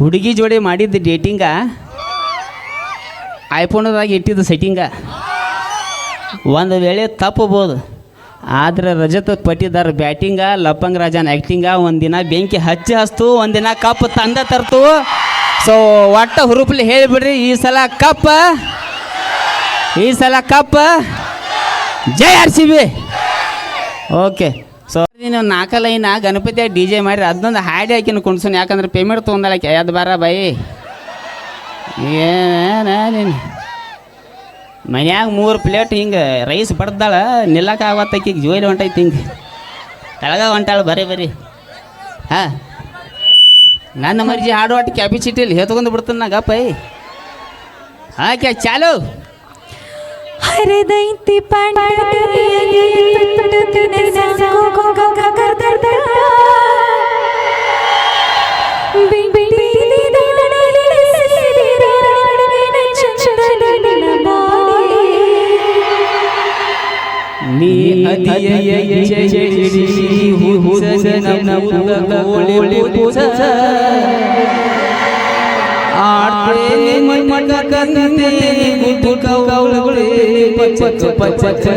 ಹುಡುಗಿ ಜೋಡಿ ಮಾಡಿದ್ದ ಡೇಟಿಂಗ ಐಫೋನದಾಗ ಇಟ್ಟಿದ್ದು ಸೆಟ್ಟಿಂಗ ಒಂದು ವೇಳೆ ತಪ್ಪಬೋದು, ಆದರೆ ರಜತ ಪಟ್ಟಿದ್ದಾರೆ ಬ್ಯಾಟಿಂಗ ಲಪ್ಪಂಗ ರಾಜನ್ ಆ್ಯಕ್ಟಿಂಗ ಒಂದಿನ ಬೆಂಕಿ ಹಚ್ಚಿ ಹಸ್ತು ಒಂದಿನ ಕಪ್ ತಂದ ತರ್ತು. ಸೊ ಒಟ್ಟ ಹುರುಪ್ಲಿ ಹೇಳಿಬಿಡ್ರಿ, ಈ ಸಲ ಕಪ್, ಈ ಸಲ ಕಪ್. ಜೈ ಆರ್ ಸಿ ಬಿ. ಓಕೆ ನಾಲ್ಕ ಲೈನ ಗಣಪತಿ ಡಿ ಜೆ ಮಾಡಿ ಅದನ್ನೊಂದು ಹಾಡಿ ಹಾಕಿನ ಕುಣ್ಸೋಣ ಯಾಕಂದ್ರೆ ಪೇಮೆಂಟ್ ತೊಗೊಂಡಲ್ಲ ಅದು ಬಾರ ಬಾಯಿ ಏನೇನು ನೀನು? ಮನ್ಯಾಗ ಮೂರು ಪ್ಲೇಟ್ ಹಿಂಗೆ ರೈಸ್ ಬಡ್ದಾಳ ನಿಲ್ಲಕ್ಕೆ ಆಗತ್ತಕ್ಕೆ ಜೋಲಿ ಹೊಂಟೈತಿ ಹಿಂಗೆ. ಕೆಳಗ ಹೊಂಟಾಳ, ಬರೀ ಬರೀ. ಹಾಂ. ನನ್ನ ಮರ್ಜಿ ಹಾಡು ಒಟ್ಟು ಕ್ಯಾಪಿಸಿಟಿಲಿ ಹೇತ್ಕೊಂಡು ಬಿಡ್ತಾನೆ ನಾ ಗಪ್ಪ ಹಾಕೆ ಚಾಲು. ಹರಿದೈತಿ ಪಾಂಡವಿಯಗೆ ದಿನ ಉದ್ದದ ಕೋಳಿ ಪೂಜ ಆಡ್ತೇನೆ ಮೈ ಮಡ್ಡ ಕಂದೆ ಗುಡ್ಡು ಕೌಲಗಳು ಪಚ್ಚ ಪಚ್ಚ ಪಚ್ಚ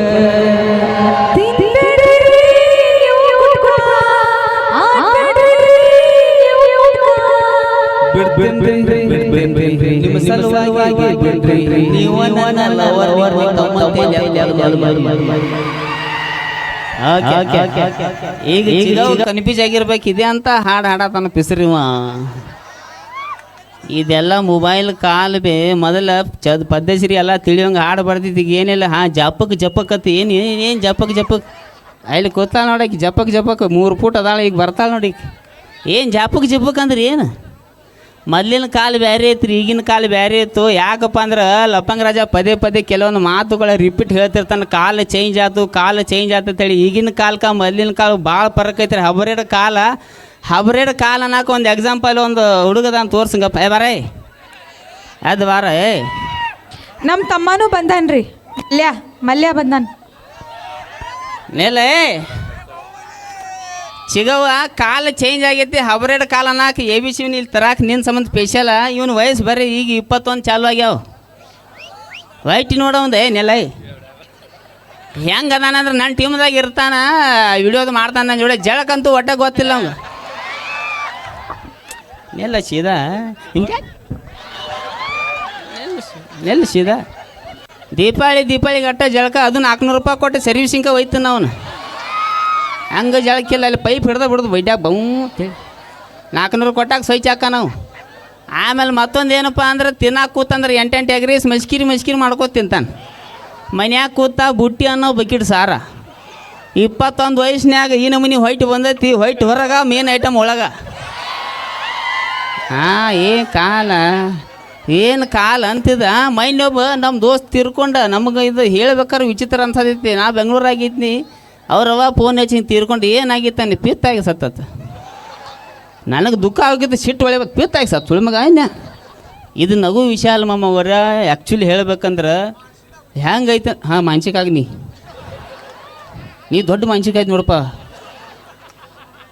ನಿಮ್ಮ ಸಲುವಾಗಿ ಬಿಡ್ರಿ ನೀವು ನನ್ನ ಲವರ್ ವರ್ ತಮ್ಮ ತಲೆ ಈಗ ಕನ್ಫ್ಯೂಸ್ ಆಗಿರ್ಬೇಕು ಇದೆ ಅಂತ ಹಾಡು ಹಾಡತನ ಪಿಸ್ರಿವ ಇದೆಲ್ಲ ಮೊಬೈಲ್ ಕಾಲ್ ಬೇ ಮೊದಲ ಚದ್ ಪದ್ಧಸಿರಿ ಎಲ್ಲ ತಿಳಿಯೋಂಗೆ ಹಾಡು ಬರ್ದಿದ್ದೀಗ ಏನಿಲ್ಲ. ಹಾಂ ಜಪಕ್ ಜಪಕತ್ತಿ ಏನು ಏನು ಜಪಕ್ ಜಪಕ್? ಅಲ್ಲಿ ಕೂತಾಳ ನೋಡಕ್ಕೆ ಜಪಕ್ ಜಪಕ್ ಮೂರು ಫೂಟ್ ಅದಾಳ ಈಗ ಬರ್ತಾಳೆ ನೋಡಿ ಏನು ಜಪಕ್ ಜಪಕ್ ಅಂದ್ರೆ ಏನು? ಮೊದಲಿನ ಕಾಲ ಬೇರೆ ಐತ್ರಿ ಈಗಿನ ಕಾಲ ಬೇರೆ ಇತ್ತು. ಯಾಕಪ್ಪ ಅಂದ್ರೆ ಲಪ್ಪಂಗ ರಾಜ ಪದೇ ಪದೇ ಕೆಲವೊಂದು ಮಾತುಗಳ ರಿಪೀಟ್ ಹೇಳ್ತಿರ್ತಾನೆ ಕಾಲ ಚೇಂಜ್ ಆಯ್ತು ಕಾಲ ಚೇಂಜ್ ಆಯ್ತು ಅಂತೇಳಿ. ಈಗಿನ ಕಾಲಕ್ಕೆ ಮೊದಲಿನ ಕಾಲ ಭಾಳ ಫರಕ್ ಐತ್ರಿ. ಹಬರೇಡ್ ಕಾಲ ಹಬ್ರೇಡ್ ಕಾಲ ಅನ್ನೋಕೆ ಒಂದು ಎಕ್ಸಾಂಪಲ್ ಒಂದು ಹುಡುಗದ ಅಂತ ತೋರ್ಸಂಗಪ್ಪ. ಏ ಬಾರೇ ಅದು ಬಾರ ಏ. ನಮ್ಮ ತಮ್ಮನೂ ಬಂದಾನ್ರಿ. ಮಲ್ಯ ಮಲ್ಯ ಬಂದಾನ. ನೆಲೆ ಚಿಗವ್ವ ಕಾಲ ಚೇಂಜ್ ಆಗೈತಿ, ಹಬರೇಡ್ ಕಾಲ ಅನ್ನಕ್ಕೆ ಎ ಬಿ ಸಿ ಇಲ್ಲಿ ತರಾಕ ನಿನ್ನ ಸಂಬಂಧ ಸ್ಪೆಷಲ ಇವನು ವಯಸ್ಸು ಬರ್ರಿ, ಈಗ ಇಪ್ಪತ್ತೊಂದು ಚಾಲು ಆಗ್ಯಾವ. ವೈಟ್ ನೋಡೋಂದೆ ನೆಲೈ ಹೆಂಗೆ ಅದಾನಂದ್ರೆ ನನ್ನ ಟೀಮ್ದಾಗ ಇರ್ತಾನ ವಿಡಿಯೋದು ಮಾಡ್ತಾನೆ ನನ್ನ ಜೋಡಿ ಜಳಕ್ಕಂತೂ ಒಟ್ಟ ಗೊತ್ತಿಲ್ಲ ಅವ್ನು ನೆಲ್ಲ ಸೀದಾ? ಹಿಂಗೆ ನೆಲ್ಲ ಸೀದಾ? ದೀಪಾವಳಿ ದೀಪಾವಳಿ ಗಟ್ಟ ಜಳಕ, ಅದು ನಾಲ್ಕುನೂರು ರೂಪಾಯಿ ಕೊಟ್ಟು ಸರ್ವಿಸಿಂಗ ಹೋಯ್ತಾನ ಅವನು ಹಂಗೆ ಜಳಕಿಲ್ಲ ಅಲ್ಲಿ ಪೈಪ್ ಹಿಡ್ದು ಬಿಡ್ದು ಬೈಡ್ಯಾಗ ಬೌ ನಾಲ್ಕುನೂರು ಕೊಟ್ಟಾಗ ಸ್ವಚ್ಛ ಹಾಕ ನಾವು. ಆಮೇಲೆ ಮತ್ತೊಂದು ಏನಪ್ಪ ಅಂದ್ರೆ, ತಿನ್ನಾಕ ಕೂತಂದ್ರೆ ಎಂಟೆಂಟು ಎಗ್ರೀಸ್ ಮಸ್ಕಿರಿ ಮಸ್ಕಿರಿ ಮಾಡ್ಕೋತ ತಿಂತಾನೆ. ಮನ್ಯಾಗ ಕೂತ ಬುಟ್ಟಿ ಅನ್ನೋ ಬಕೆಟ್ ಸಾರ. ಇಪ್ಪತ್ತೊಂದು ವಯಸ್ಸಿನಾಗ ಈ ನಮೂನಿ ಹೊಯ್ಟ್ ಬಂದೈತಿ, ಹೊಯ್ಟ್ ಹೊರಗ ಮೇನ್ ಐಟಮ್ ಒಳಗೆ. ಹಾಂ, ಏನು ಕಾಲ? ಏನು ಕಾಲ ಅಂತಿದ? ಮೈನೊಬ್ಬ ನಮ್ಮ ದೋಸ್ತ್ ತಿರ್ಕೊಂಡ ನಮಗೆ ಇದು ಹೇಳ್ಬೇಕಾದ್ರೆ ವಿಚಿತ್ರ ಅನ್ಸತೈತಿ. ನಾ ಬೆಂಗಳೂರಾಗಿದ್ನಿ ಅವ್ರವ ಫೋನ್ ಹಚ್ಚಿ ಹಿಂಗೆ ತೀರ್ಕೊಂಡು ಏನಾಗಿತ್ತಾನೆ? ಪಿತ್ತಾಗಿ ಸತ್ತತ್ತ ನನಗೆ ದುಃಖ ಆಗಿತ್ತು ಸಿಟ್ಟು ಹೊಳಿಬೇಕು. ಪಿತ್ತಾಗಿ ಸತ್ತು. ಸುಳಿ ಮಗ ಇದು ನಗು ವಿಶಾಲ ಮಮ್ಮ ಅವರ ಆ್ಯಕ್ಚುಲಿ ಹೇಳ್ಬೇಕಂದ್ರೆ ಹೆಂಗೈತೆ? ಹಾಂ ಮಾನಸಿಕಾಗಿ ನೀ. ನೀ ದೊಡ್ಡ ಮಾನಸಿಕ ನೋಡಪ್ಪ.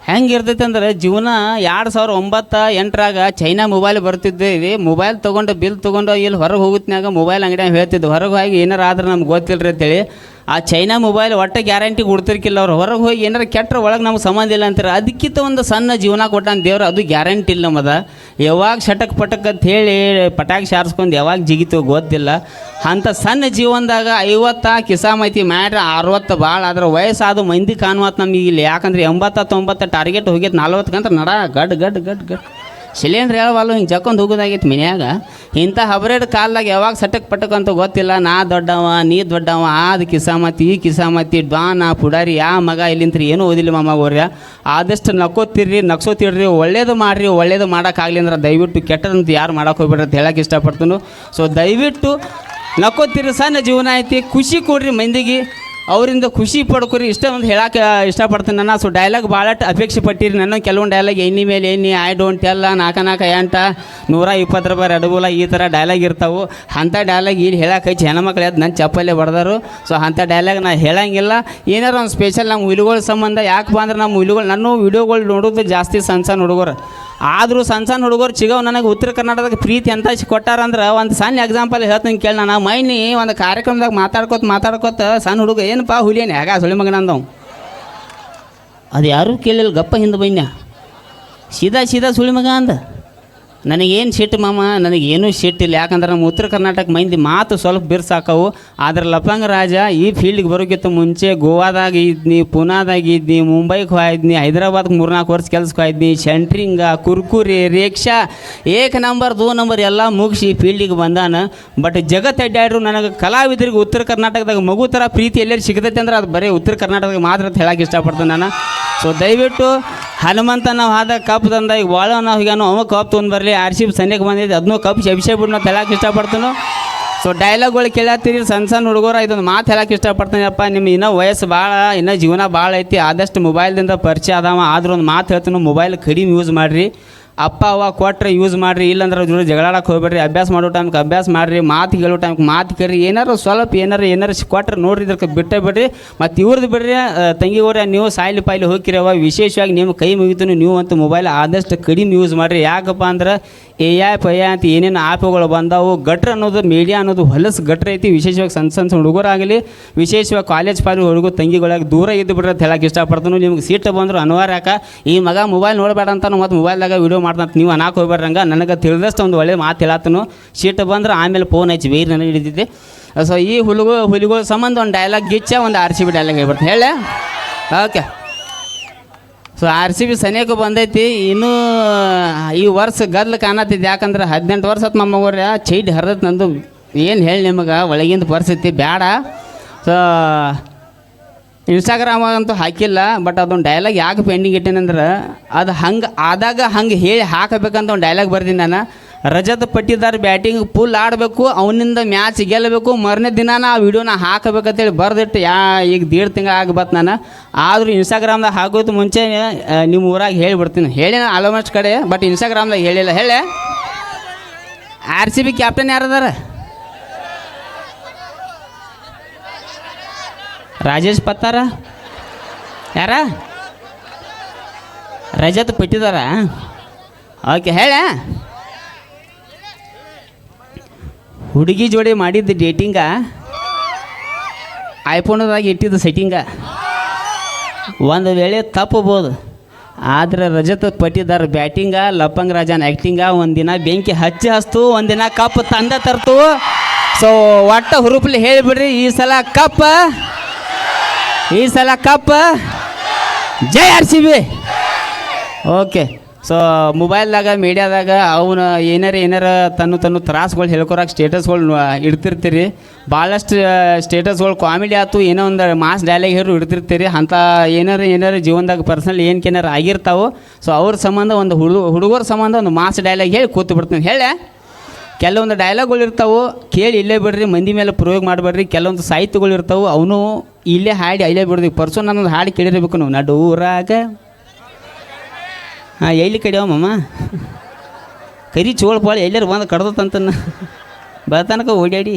ಹೆಂಗೆ ಇರ್ತೈತೆ ಅಂದ್ರೆ ಜೀವನ ಎರಡು ಸಾವಿರ ಒಂಬತ್ತು ಎಂಟರಾಗ ಚೈನಾ ಮೊಬೈಲ್ ಬರ್ತಿದ್ದೇವೆ ಮೊಬೈಲ್ ತೊಗೊಂಡು ಬಿಲ್ ತೊಗೊಂಡು, ಇಲ್ಲಿ ಹೊರಗೆ ಹೋಗುತ್ನ್ಯಾಗ ಮೊಬೈಲ್ ಅಂಗಡಿಯಾಗ ಹೇಳ್ತಿದ್ದೆ. ಹೊರಗೆ ಹೋಗಿ ಏನಾರು ಆದ್ರೆ ನಮ್ಗೆ ಗೊತ್ತಿಲ್ಲ ರೀ ಅಂತೇಳಿ. ಆ ಚೈನಾ ಮೊಬೈಲ್ ಒಟ್ಟು ಗ್ಯಾರಂಟಿ ಕೊಡ್ತಿರ್ಕಿಲ್ಲ ಅವ್ರು. ಹೊರಗೆ ಹೋಗಿ ಏನಾರು ಕೆಟ್ಟರೆ ಒಳಗೆ ನಮ್ಗೆ ಸಂಬಂಧ ಇಲ್ಲ ಅಂತಾರೆ. ಅದಕ್ಕಿಂತ ಒಂದು ಸಣ್ಣ ಜೀವನ ಕೊಟ್ಟಾನ ದೇವ್ರು, ಅದು ಗ್ಯಾರಂಟಿ ಇಲ್ಲ ನಮ್ಮದ. ಯಾವಾಗ ಶಟಕ್ ಪಟಕ್ ಅಂತ ಹೇಳಿ ಪಟಾಕಿ ಸಾರಿಸ್ಕೊಂಡು ಯಾವಾಗ ಜಿಗಿತು ಗೊತ್ತಿಲ್ಲ. ಅಂಥ ಸಣ್ಣ ಜೀವನದಾಗ ಐವತ್ತ ಕಿಸಾಮೈತಿ ಮ್ಯಾಟ್ರ್ ಅರವತ್ತು ಭಾಳ ಆದ್ರೆ ವಯಸ್ಸಾದ ಮಂದಿ ಕಾಣುವತ್ತು ನಮಗೆ ಇಲ್ಲಿ. ಯಾಕಂದ್ರೆ ಎಂಬತ್ತ ತೊಂಬತ್ತು ಟಾರ್ಗೆಟ್ ಹೋಗ್ಯತೆ ನಲ್ವತ್ತು ಕಂತ ನಡ, ಗಡ್ ಗಡ್ ಗಡ್ ಗಡ್. ಸಿಲಿಂಡ್ರ್ ಹೇಳವಲ್ಲ, ಹಿಂಗೆ ಜಕ್ಕೊಂಡು ಹೋಗೋದಾಗಿತ್ತು ಮನ್ಯಾಗ. ಇಂಥ ಹಬ್ರೇಡ್ ಕಾಲ್ದಾಗ ಯಾವಾಗ ಸಟಕ್ ಪಟಕ್ ಅಂತ ಗೊತ್ತಿಲ್ಲ. ನಾ ದೊಡ್ಡವ, ನೀ ದೊಡ್ಡವ ಆದ ಕಿಸಾಮತಿ, ಈ ಕಿಸಾಮತಿ, ಡ್ವಾನ, ಪುಡಾರಿ, ಯಾ ಮಗ ಇಲ್ಲಿಂತ್ರಿ ಏನೂ ಓದಿಲ್ಲ ಮಮ್ಮ ಅವ್ರ ಆದಷ್ಟು ನಕ್ಕೋತಿರ್ರಿ ನಕ್ಸೋತಿರ್ರಿ, ಒಳ್ಳೇದು ಮಾಡಿರಿ, ಒಳ್ಳೇದು ಮಾಡೋಕ್ಕಾಗಲಿ ಅಂದ್ರೆ ದಯವಿಟ್ಟು ಕೆಟ್ಟದಂತ ಯಾರು ಮಾಡೋಕೆ ಹೋಗ್ಬೇಡ್ರಿ ಅಂತ ಹೇಳಕ್ಕೆ ಇಷ್ಟಪಡ್ತೀನಿ. ಸೊ ದಯವಿಟ್ಟು ನಕ್ಕೋತಿರಿ ಸಣ್ಣ ಜೀವನ ಐತಿ, ಖುಷಿ ಕೊಡ್ರಿ ಮಂದಿಗೆ. ಅವರಿಂದ ಖುಷಿ ಪಡ್ಕೊರಿ, ಇಷ್ಟ ಒಂದು ಹೇಳಕ್ಕೆ ಇಷ್ಟಪಡ್ತೀನಿ ನಾನು ಸೊ ಡೈಲಾಗ್ ಭಾಳಷ್ಟು ಅಪೇಕ್ಷೆ ಪಟ್ಟಿರಿ ನನ್ನ. ಕೆಲವೊಂದು ಡೈಲಾಗ್ ಎಣ್ಣಿ ಮೇಲೆ ಎಣ್ಣಿ ಐ ಡೋಂಟ್ ಎಲ್ಲ ನಾಲ್ಕು ನಾಲ್ಕ ಎಂಟ, ನೂರ ಇಪ್ಪತ್ತು ರೂಪಾಯಿ ರೆಡ್ಬುಲ ಈ ಥರ ಡೈಲಾಗ್ ಇರ್ತಾವೆ. ಅಂಥ ಡೈಲಾಗ್ ಇಲ್ಲಿ ಹೇಳಕ್ಕೆ ಹಚ್ಚಿ ಹೆಣ್ಮಕ್ಳು ಅದು ನನ್ನ ಚಪ್ಪಲ್ಲೇ ಬಡ್ದರು ಸೊ ಅಂಥ ಡೈಲಾಗ್ ನಾ ಹೇಳಂಗಿಲ್ಲ. ಏನಾರು ಒಂದು ಸ್ಪೆಷಲ್ ನಮ್ಮ ಹುಲಿಗಳ ಸಂಬಂಧ ಯಾಕಪ್ಪ ಅಂದ್ರೆ ನಮ್ಮ ಹುಲಿಗಳು, ನನ್ನ ವಿಡಿಯೋಗಳು ನೋಡೋದು ಜಾಸ್ತಿ ಸಣ್ಣ ಸಣ್ಣ ಹುಡುಗರು. ಆದರೂ ಸಣ್ಣ ಸಣ್ಣ ಹುಡುಗರು ಚಿಗವ್ ನನಗೆ ಉತ್ತರ ಕರ್ನಾಟಕದಾಗ ಪ್ರೀತಿ ಅಂತ ಕೊಟ್ಟಾರಂದ್ರೆ ಒಂದು ಸಣ್ಣ ಎಕ್ಸಾಂಪಲ್ ಹೇಳ್ತೀನಿ ಕೇಳಿ ನಾನು. ಮೈನಿ ಒಂದು ಕಾರ್ಯಕ್ರಮದಾಗ ಮಾತಾಡ್ಕೊತ ಮಾತಾಡ್ಕೊತ ಸಣ್ಣ ಹುಡುಗ, ಏನಪ್ಪ ಹುಲಿಯೇನೆ? ಆಗ ಸುಳಿ ಮಗನ ಅಂದವು. ಅದು ಯಾರೂ ಕೇಳಿಲ್ಲ, ಗಪ್ಪ ಹಿಂದೆ ಬೈನ್ಯ. ಸೀದಾ ಸೀದಾ ಸುಳಿ ಮಗ ಅಂದ. ನನಗೇನು ಸಿಟ್ಟು ಮಾಮ? ನನಗೇನು ಸಿಟ್ಟಿಲ್ಲ ಯಾಕಂದ್ರೆ ನಮ್ಮ ಉತ್ತರ ಕರ್ನಾಟಕ ಮಂದಿ ಮಾತು ಸ್ವಲ್ಪ ಬಿರ್ಸಾಕವು. ಆದ್ರೆ ಲಪಂಗ ರಾಜ ಈ ಫೀಲ್ಡ್ಗೆ ಬರೋಕ್ಕಿಂತ ಮುಂಚೆ ಗೋವಾದಾಗ ಇದ್ನಿ, ಪುನಾದಾಗ ಇದ್ನಿ ಮುಂಬೈಗೆ ಹೋಯ್ದ್ನಿ ಹೈದ್ರಾಬಾದ್ಗೆ ಮೂರ್ನಾಲ್ಕು ವರ್ಷ ಕೆಲ್ಸಕ್ಕೆ ಹೋಯ್ದ್ನಿ ಸೆಂಟ್ರಿಂಗ ಕುರ್ಕುರಿ, ರಿಕ್ಷಾ, ಏಕ ನಂಬರ್, ದೋ ನಂಬರ್ ಎಲ್ಲ ಮುಗಿಸಿ ಫೀಲ್ಡಿಗೆ ಬಂದಾನ. ಬಟ್ ಜಗತ್ತು ಅಡ್ಡಾಡ್ರು ನನಗೆ ಕಲಾವಿದರಿಗೆ ಉತ್ತರ ಕರ್ನಾಟಕದಾಗ ಮಗು ಥರ ಪ್ರೀತಿ ಎಲ್ಲರೂ ಸಿಗ್ತೈತೆ ಅಂದ್ರೆ ಅದು ಬರೀ ಉತ್ತರ ಕರ್ನಾಟಕದಾಗ ಮಾತ್ರ ಹೇಳಕ್ಕೆ ಇಷ್ಟಪಡ್ತೀನಿ ನಾನು. ಸೊ ದಯವಿಟ್ಟು ಹನುಮಂತ ನಾವು ಆದ ಕಪ್ ತಂದ ಈಗ ಭಾಳ ನಾವು ಈಗ ಅವ ಕಪ್ ತೊಗೊಂಡು ಬರಲಿ ಆರ್ ಸಿ ಸನ್ಯಕ್ಕೆ ಬಂದಿದ್ದು ಅದನ್ನೂ ಕಪ್ ಶಬಿಸೇ ಬಿಟ್ಟು ನಾವು ಹೇಳಕ್ಕೆ ಇಷ್ಟಪಡ್ತೀನಿ. ಸೊ ಡೈಲಾಗ್ಗಳು ಕೇಳತ್ತೀರಿ ಸಣ್ಣ ಸಣ್ಣ ಹುಡುಗರು ಇದೊಂದು ಮಾತು ಹೇಳಕ್ಕೆ ಇಷ್ಟಪಡ್ತೀನಪ್ಪ ನಿಮ್ಮ ಇನ್ನೂ ವಯಸ್ಸು ಭಾಳ ಇನ್ನೂ ಜೀವನ ಭಾಳ ಐತಿ, ಆದಷ್ಟು ಮೊಬೈಲ್ದಿಂದ ಪರಿಚಯ ಅದಾವ ಆದ್ರೂ ಒಂದು ಮಾತು ಹೇಳ್ತೀನಿ ಮೊಬೈಲ್ ಕಡಿಮೆ ಯೂಸ್ ಮಾಡಿರಿ. ಅಪ್ಪ, ಅವ್ವ ಕೊಟ್ಟರೆ ಯೂಸ್ ಮಾಡಿರಿ, ಇಲ್ಲಾಂದ್ರೆ ಅವ್ರ ಜೊತೆ ಜಗಳಾಡಕ್ಕೆ ಹೋಗ್ಬೇಡ್ರಿ, ಅಭ್ಯಾಸ ಮಾಡೋ ಟೈಮ್ಗೆ ಅಭ್ಯಾಸ ಮಾಡಿರಿ, ಮಾತು ಕೇಳೋ ಟೈಮ್ಗೆ ಮಾತು ಕೇಳಿರಿ, ಏನಾರು ಸ್ವಲ್ಪ ಏನಾರು ಏನಾರು ಕೊಟ್ರೆ ನೋಡ್ರಿ ಇದಕ್ಕೆ ಬಿಟ್ಟೇ ಬಿಡ್ರಿ. ಮತ್ತು ಇವ್ರದ್ದು ಬಿಡ್ರಿ ತಂಗಿಗೋರ ನೀವು ಸಾಯ್ಲಿ ಪಾಯಿಲಿ ಹೋಗಿರವ ವಿಶೇಷವಾಗಿ ನಿಮ್ಮ ಕೈ ಮುಗಿತು ನೀವು ಅಂತ ಮೊಬೈಲ್ ಆದಷ್ಟು ಕಡಿಮೆ ಯೂಸ್ ಮಾಡಿರಿ. ಯಾಕಪ್ಪ ಅಂದ್ರೆ ಎ ಐ ಪಯ ಅಂತ ಏನೇನು ಆ್ಯಪ್ಗಳು ಬಂದವು, ಗಟ್ರ ಅನ್ನೋದು ಮೀಡಿಯಾ ಅನ್ನೋದು ಹೊಲಸು ಗಟ್ರ ಐತಿ. ವಿಶೇಷವಾಗಿ ಸಣ್ಣ ಸಣ್ಣ ಹುಡುಗರಾಗಲಿ, ವಿಶೇಷವಾಗಿ ಕಾಲೇಜ್ ಪಾಲಿ ಹುಡುಗರು ತಂಗಿಗಳಾಗಿ ದೂರ ಇದ್ದು ಬಿಡ್ರಿ ಅಂತ ಹೇಳಕ್ಕೆ ಇಷ್ಟಪಡ್ತೀನಿ, ನಿಮ್ಗೆ ಸೀಟ್ ಬಂದರು ಅನಿವಾರ್ಯ ಯಾಕೆ? ಈ ಮಗ ಮೊಬೈಲ್ ನೋಡಬೇಡ ಅಂತ ಮತ್ತು ಮೊಬೈಲ್ದಾಗ ವಿಡಿಯೋ ಮಾಡ್ತಾನೆ ನೀವು ಅನಾಕ್ ಹೋಗ್ಬೇಡ್ರಂಗ ನನಗೆ ತಿಳಿದಷ್ಟು ಒಂದು ಒಳ್ಳೆ ಮಾತು ಹೇಳತ್ತನು ಸೀಟ್ ಬಂದ್ರೆ ಆಮೇಲೆ ಫೋನ್ ಹಚ್ಚಿ, ಬೇರೆ ನನಗೆ ಹಿಡಿದಿದ್ದೆ ಸೊ ಈ ಹುಡುಗ, ಹುಲಿಗಳ ಸಂಬಂಧ ಒಂದು ಡೈಲಾಗ್ ಗಿಚ್ಚ, ಒಂದು ಆರ್ ಸಿ ಬಿ ಡೈಲಾಗ್ ಹೇಳ್ಬಿಡ್ತೀನಿ ಹೇಳ okay so R C B ಸನಿಯಕ್ಕೆ ಬಂದೈತಿ. ಇನ್ನೂ, ಈ ವರ್ಷ ಗದ್ಲು ಕಾಣತ್ತಿದ್ದು. ಯಾಕಂದ್ರೆ ಹದಿನೆಂಟು ವರ್ಷ ಆತು ಮಮ್ಮಗೋರ್ಯ ಚೈಟ್ ಹರಿದತ್ ನಂದು. ಏನು ಹೇಳಿ ನಿಮಗೆ? ಒಳಗಿಂದ ಪರಿಸ್ಥಿತಿ ಬೇಡ ಸೊ ಇನ್ಸ್ಟಾಗ್ರಾಮ್ ಅಂತೂ ಹಾಕಿಲ್ಲ. ಬಟ್ ಅದೊಂದು ಡೈಲಾಗ್ ಯಾಕೆ ಪೆಂಡಿಂಗ್ ಇಟ್ಟೇನಂದ್ರೆ ಅದು ಹಂಗೆ ಆದಾಗ ಹಂಗೆ ಹೇಳಿ ಹಾಕಬೇಕಂತ ಒಂದು ಡೈಲಾಗ್ ಬರ್ತೀನಿ ನಾನು. ರಜತ್ ಪಟ್ಟಿದಾರ್ ಬ್ಯಾಟಿಂಗ್ ಫುಲ್ ಆಡಬೇಕು, ಅವನಿಂದ ಮ್ಯಾಚ್ ಗೆಲ್ಲಬೇಕು ಮರನೇ ದಿನಾನ ಆ ವಿಡಿಯೋನ ಹಾಕಬೇಕಂತೇಳಿ ಬರೆದಿಟ್ಟು ಯಾ, ಈಗ ದೀಡ್ ತಿಂಗಳು ಆಗ್ಬತ್ತು ನಾನು. ಆದರೂ ಇನ್ಸ್ಟಾಗ್ರಾಮ್ದಾಗ ಹಾಕೋದು ಮುಂಚೆ ನಿಮ್ಮ ಊರಾಗ ಹೇಳಿಬಿಡ್ತೀನಿ. ಹೇಳಿ ಆಲ್ಮೋಸ್ಟ್ ಕಡೆ ಬಟ್ ಇನ್ಸ್ಟಾಗ್ರಾಮ್ದಾಗ ಹೇಳಿಲ್ಲ. ಹೇಳಿ? ಆರ್ ಸಿ ಬಿ ಕ್ಯಾಪ್ಟನ್ ಯಾರದಾರ? ರಾಜೇಶ್ ಪತ್ತಾರ? ಯಾರ? ರಜತ್ ಪಟ್ಟಿದಾರ? ಓಕೆ, ಹೇಳ? ಹುಡುಗಿ ಜೋಡಿ ಮಾಡಿದ್ದು ಡೇಟಿಂಗ ಐಫೋನದಾಗ ಇಟ್ಟಿದ್ದು ಸೆಟ್ಟಿಂಗ ಒಂದು ವೇಳೆ ತಪ್ಪಬೋದು ಆದರೆ ರಜತ್ ಪಟ್ಟಿದಾರ ಬ್ಯಾಟಿಂಗ ಲಪ್ಪಂಗ್ ರಾಜನ್ ಆ್ಯಕ್ಟಿಂಗ ಒಂದಿನ ಬೆಂಕಿ ಹಚ್ಚಿ ಹಸ್ತು, ಒಂದಿನ ಕಪ್ ತಂದ ತರ್ತು. ಸೊ ಒಟ್ಟ ಹುರುಪ್ಲಿ ಹೇಳಿಬಿಡ್ರಿ, ಈ ಸಲ ಕಪ್, ಈ ಸಲ ಕಪ್. ಜೈ R C B. Okay so ಮೊಬೈಲ್ದಾಗ ಮೀಡಿಯಾದಾಗ ಅವನು ಏನಾರ ಏನಾರ ತನ್ನ ತನ್ನ ತ್ರಾಸ್ಗಳು ಹೇಳ್ಕೊರಕ್ಕೆ ಸ್ಟೇಟಸ್ಗಳು ಇಡ್ತಿರ್ತೀರಿ. ಭಾಳಷ್ಟು ಸ್ಟೇಟಸ್ಗಳು ಕಾಮಿಡಿ ಆಯ್ತು ಏನೋ ಒಂದು ಮಾಸ್ ಡೈಲಾಗ್ ಹೇರು ಇಡ್ತಿರ್ತೀರಿ. ಅಂಥ ಏನಾರ ಏನಾರ ಜೀವನದಾಗ ಪರ್ಸನಲ್ ಏನಾರ ಆಗಿರ್ತಾವೆ ಸೊ ಅವ್ರ ಸಂಬಂಧ ಒಂದು ಹುಡುಗ ಹುಡುಗರ ಸಂಬಂಧ ಒಂದು ಮಾಸ್ ಡೈಲಾಗ್ ಹೇಳಿ ಕೂತು ಬಿಡ್ತೀನಿ ಹೇಳೆ? ಕೆಲವೊಂದು ಡೈಲಾಗ್ಗಳು ಇರ್ತಾವೆ, ಕೇಳಿ ಇಲ್ಲೇ ಬಿಡ್ರಿ, ಮಂದಿ ಮೇಲೆ ಪ್ರಯೋಗ ಮಾಡಬೇಡ್ರಿ. ಕೆಲವೊಂದು ಸಾಹಿತ್ಯಗಳು ಇರ್ತಾವೆ, ಅವನು ಇಲ್ಲೇ ಹಾಡಿ ಇಲ್ಲೇ ಬಿಡ್ರಿ. ಪರ್ಸು ನನ್ನೊಂದು ಹಾಡು ಕೇಳಿರ್ಬೇಕು ನಾವು. ನಡೂರಾಗ ಹಾಂ ಎಲ್ಲಿ ಕಡಿಯವಮ್ಮ ಕರಿ ಚೋಳ್ ಪಾಳು ಎಲ್ಲರೂ ಬಂದು ಕಡ್ದತ್ತಂತನ ಬರ್ತನಕ ಓಡಾಡಿ.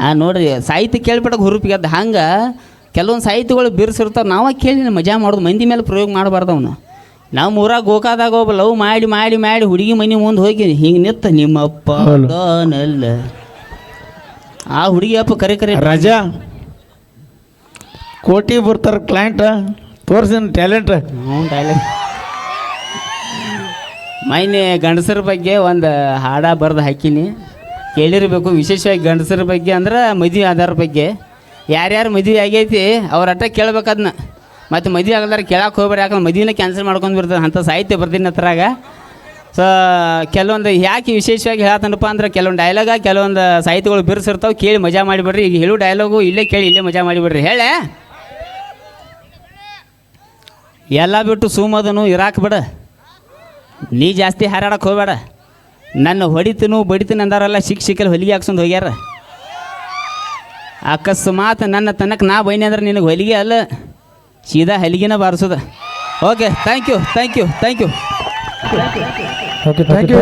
ಹಾಂ ನೋಡ್ರಿ ಸಾಹಿತ್ಯ ಕೇಳ್ಬಿಟ್ಟಾಗ ಹುರುಪಿಗೆ ಅದು ಹಂಗೆ ಕೆಲವೊಂದು ಸಾಹಿತ್ಯಗಳು ಬಿರ್ಸಿರ್ತಾವೆ. ನಾವೇ ಕೇಳಿ ಮಜಾ ಮಾಡೋದು ಮಂದಿ ಮೇಲೆ ಪ್ರಯೋಗ ಮಾಡಬಾರ್ದು ಅವನು. ನಮ್ಮ ಊರಾಗ ಗೋಕಾದಾಗ ಒಬ್ಬ ಲವ್ ಮಾಡಿ ಮಾಡಿ ಮಾಡಿ ಹುಡುಗಿ ಮನೆ ಮುಂದೆ ಹೋಗಿ ಹಿಂಗೆ ನಿತ್ತ ನಿಮ್ಮಪ್ಪ ನಲ್ಲ ಆ ಹುಡುಗಿ ಅಪ್ಪ ಕರೆ ಕರೆ. ರಜಾ ಕೋಟಿ ಬರ್ತಾರೆ ಕ್ಲೈಂಟ್ ತೋರ್ಸಿನ ಟ್ಯಾಲೆಂಟ್ ಹ್ಞೂ ಡೈಲಾಗ್ ಮೈನೆ ಗಂಡಸರ ಬಗ್ಗೆ ಒಂದು ಹಾಡ ಬರೆದು ಹಾಕಿನಿ. ಕೇಳಿರಬೇಕು, ವಿಶೇಷವಾಗಿ ಗಂಡಸರ ಬಗ್ಗೆ ಅಂದ್ರೆ ಮದುವೆ ಆಧಾರ ಬಗ್ಗೆ. ಯಾರ್ಯಾರು ಮದುವೆ ಆಗೈತಿ, ಅವ್ರ ಅಟ್ಟ ಕೇಳ್ಬೇಕು ಅದನ್ನ ಮತ್ತು ಮದುವೆ ಆಗಲ್ದಾರ ಕೇಳಕ್ಕೆ ಹೋಗ್ಬೇಡಿ, ಯಾಕಂದ್ರೆ ಮದುವೆನ ಕ್ಯಾನ್ಸಲ್ ಮಾಡ್ಕೊಂಡು ಬಿಡ್ತಾರೆ ಅಂಥ ಸಾಹಿತ್ಯ ಬರ್ತೀನಿ ಹತ್ರಾಗ ಸೊ ಕೆಲವೊಂದು ಯಾಕೆ ವಿಶೇಷವಾಗಿ ಹೇಳ್ತಾನಪ್ಪ ಅಂದ್ರೆ ಕೆಲವೊಂದು ಡೈಲಾಗ ಕೆಲವೊಂದು ಸಾಹಿತ್ಯಗಳು ಬಿರ್ಸಿರ್ತಾವೆ, ಕೇಳಿ ಮಜಾ ಮಾಡಿಬಿಡ್ರಿ. ಈಗ ಹೇಳು ಡೈಲಾಗು ಇಲ್ಲೇ ಕೇಳಿ, ಇಲ್ಲೇ ಮಜಾ ಮಾಡಿಬಿಡ್ರಿ. ಹೇಳೆ. ಎಲ್ಲ ಬಿಟ್ಟು ಸುಮ್ಮದನು ಇರಾಕ್ ಬಿಡ. ನೀ ಜಾಸ್ತಿ ಹಾರಾಡಕ್ಕೆ ಹೋಗಬೇಡ. ನನ್ನ ಹೊಡಿತನು ಬಡಿತನು ಅಂದಾರಲ್ಲ ಸಿಕ್ಕ ಸಿಕ್ಕಲ್ಲಿ ಹೊಲಿಗೆ ಹಾಕ್ಸೊಂದು ಹೋಗ್ಯಾರ. ಅಕಸ್ಮಾತ್ ನನ್ನ ತನಕ ನಾ ಬೈನಿ ಅಂದ್ರೆ ನಿನಗೆ ಹೊಲಿಗೆ ಅಲ್ಲ, ಸೀದಾ ಹಲಿಗೆನ ಬಾರಿಸೋದ. Okay thank you thank you thank you thank you